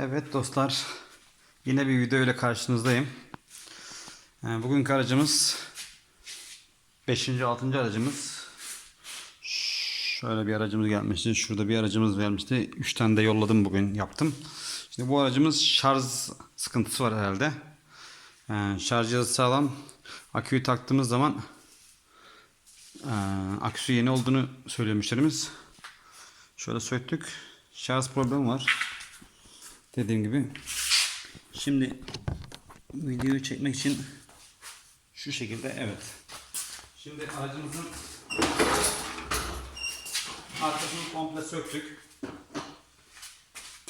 Evet dostlar, yine bir video ile karşınızdayım. Ee, Bugünkü aracımız 5. 6. aracımız. Şöyle bir aracımız gelmişti. Şurada bir aracımız gelmişti. 3 tane de yolladım bugün yaptım. Şimdi bu aracımız şarj sıkıntısı var herhalde. Ee, Şarj cihazı sağlam. Aküyü taktığımız zaman ee, aküsü yeni olduğunu söylüyor müşterimiz. Şöyle söktük. Şarj problemi var. Dediğim gibi. Şimdi videoyu çekmek için şu şekilde evet. Şimdi aracımızın arkasını komple söktük.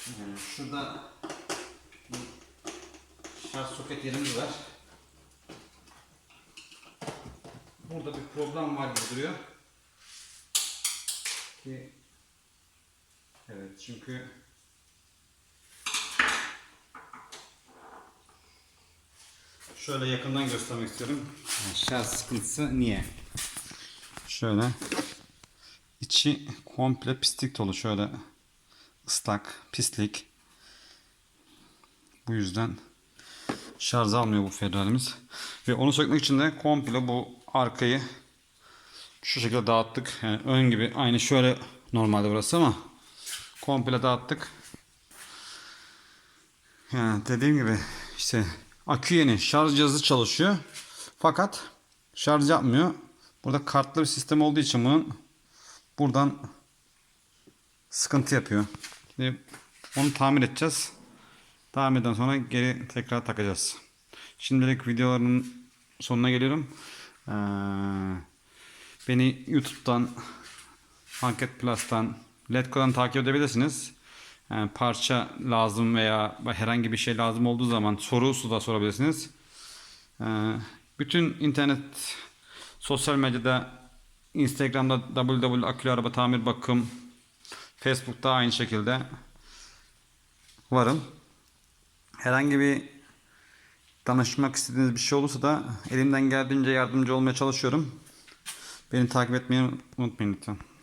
Ee, Şurada şarj soket yerimiz var. Burada bir problem var gibi duruyor. Ki Evet çünkü şöyle yakından göstermek istiyorum. Yani Şarj sıkıntısı niye? Şöyle içi komple pislik dolu şöyle ıslak pislik. Bu yüzden şarj almıyor bu federalimiz. Ve onu sökmek için de komple bu arkayı şu şekilde dağıttık. Yani ön gibi aynı şöyle normalde burası ama komple dağıttık. Yani dediğim gibi işte akü yeni şarj cihazı çalışıyor. Fakat şarj yapmıyor. Burada kartlı bir sistem olduğu için bunun buradan sıkıntı yapıyor. Şimdi onu tamir edeceğiz. Tamirden sonra geri tekrar takacağız. Şimdilik videoların sonuna geliyorum. Ee, beni YouTube'dan Market Plus'tan Letgo'dan takip edebilirsiniz. Yani parça lazım veya herhangi bir şey lazım olduğu zaman sorusu da sorabilirsiniz. Ee, bütün internet sosyal medyada Instagram'da www akülü tamir bakım Facebook'ta aynı şekilde varım. Herhangi bir danışmak istediğiniz bir şey olursa da elimden geldiğince yardımcı olmaya çalışıyorum. Beni takip etmeyi unutmayın lütfen.